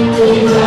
กา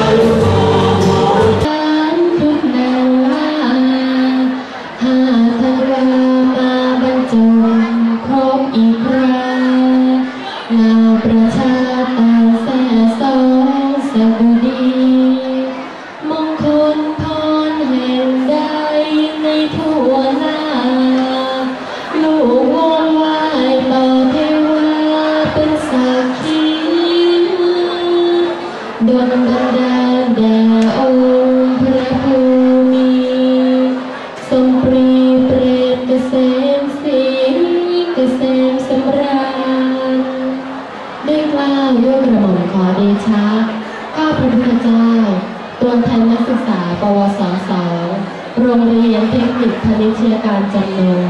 ดลบันดาลแด่องค์พระภูมิทรงปรีเปรตเกษมสีเกษมสำราญได้กล่าวยกระหม่อมขอเดชะข้าพระพุทธเจ้าตัวแทนนักศึกษาปวสสโรงเรียนเทคนิคพาณิชยการจำนง